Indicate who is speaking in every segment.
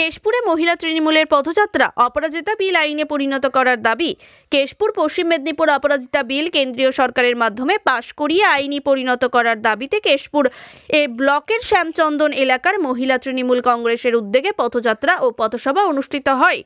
Speaker 1: কেশপুরে মহিলা তৃণমূলের পথযাত্রা অপরাজিতা বিল আইনে পরিণত করার দাবি। কেশপুর, পশ্চিম মেদিনীপুর অপরাজিতা বিল কেন্দ্রীয় সরকারের মাধ্যমে পাশ করিয়ে আইনি পরিণত করার দাবিতে কেশপুর এ ব্লকের শ্যামচন্দন এলাকার মহিলা তৃণমূল কংগ্রেসের উদ্যোগে পথযাত্রা ও পথসভা অনুষ্ঠিত হয়।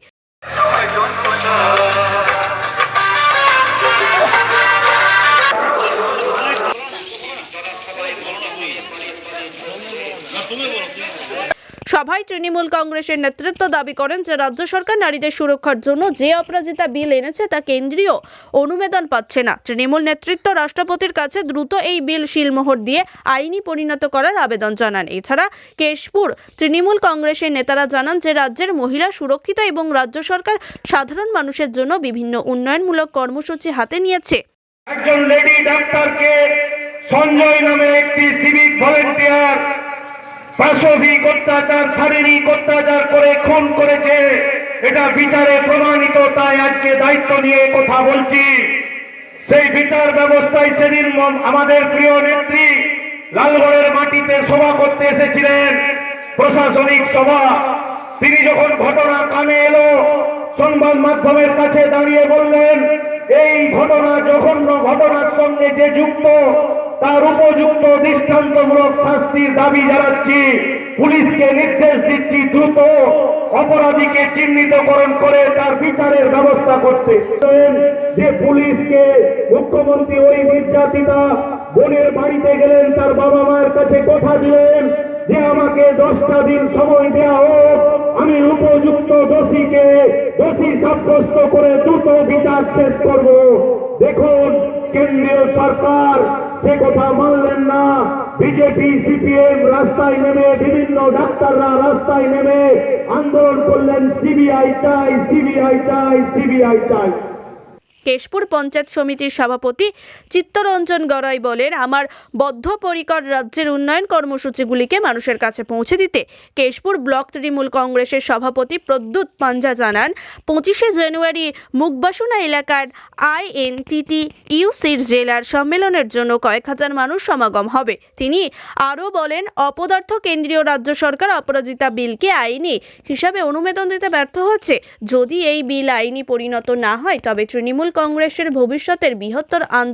Speaker 1: সভায় তৃণমূল কংগ্রেসের নেতৃত্ব দাবি করেন যে রাজ্য সরকার নারীদের সুরক্ষার জন্য যে অপরাজিতা বিল এনেছে তা কেন্দ্রীয় অনুমোদন পাচ্ছে না। তৃণমূল নেতৃত্ব রাষ্ট্রপতির কাছে দ্রুত এই বিল শিলমোহর দিয়ে আইনি পরিণত করার আবেদন জানান। এছাড়া কেশপুর তৃণমূল কংগ্রেসের নেতারা জানান যে রাজ্যের মহিলা সুরক্ষিত এবং রাজ্য সরকার সাধারণ মানুষের জন্য বিভিন্ন উন্নয়নমূলক কর্মসূচি হাতে নিয়েছে।
Speaker 2: একজন লেডি ডাক্তারকে সঞ্জয় নামে একটি সিভিক ভলেন্টিয়ার পাশবিক অত্যাচার, শারীরিক অত্যাচার করে খুন করেছে। এটা বিচারে প্রমাণিত, তাই আজকে দায়িত্ব নিয়ে কথা বলছি। সেই বিচার ব্যবস্থায় সেদিন আমাদের প্রিয় নেত্রী লালগড়ের মাটিতে সভা করতে এসেছিলেন প্রশাসনিক সভা। তিনি যখন ঘটনা কানে এলো, সংবাদ মাধ্যমের কাছে দাঁড়িয়ে বললেন, এই ঘটনা জঘন্য ঘটনার সঙ্গে যে যুক্ত তার উপযুক্ত দৃষ্টান্তমূলক শাস্তির দাবি জানাচ্ছি। পুলিশকে নির্দেশ দিচ্ছি দ্রুত অপরাধীকে চিহ্নিতকরণ করে তার বিচারের ব্যবস্থা করতে। যে পুলিশকে মুখ্যমন্ত্রী ওই নির্যাতিতা বোনের বাড়িতে গেলেন, তার বাবা মায়ের কাছে কথা দিলেন যে আমাকে দশটা দিন সময় দেওয়া হোক, আমি উপযুক্ত দোষীকে দোষী সাব্যস্ত করে দ্রুত বিচার শেষ করব। দেখুন সরকার, সে কথা মানলেন না। বিজেপি সিপিএম রাস্তায় নেমে, বিভিন্ন ডাক্তাররা রাস্তায় নেমে আন্দোলন করলেন সিবিআই চাই সিবিআই চাই সিবিআই চাই।
Speaker 1: কেশপুর পঞ্চায়েত সমিতির সভাপতি চিত্তরঞ্জন গড়াই বলেন, আমার বদ্ধপরিকর রাজ্যের উন্নয়ন কর্মসূচিগুলিকে মানুষের কাছে পৌঁছে দিতে কেশপুর ব্লক তৃণমূল কংগ্রেসের সভাপতি প্রদ্যুৎ পাঞ্জা জানান, পঁচিশে জানুয়ারি মুখবাসুনা এলাকার আইএনটিটি ইউসির জেলার সম্মেলনের জন্য কয়েক হাজার মানুষ সমাগম হবে। তিনি আরও বলেন, অপদার্থ কেন্দ্রীয় রাজ্য সরকার অপরাজিতা বিলকে আইনি হিসাবে অনুমোদন দিতে ব্যর্থ হচ্ছে। যদি এই বিল আইনি পরিণত না হয়, তবে তৃণমূল কংগ্রেসের ভবিষ্যতের বৃহত্তর আন্দোলন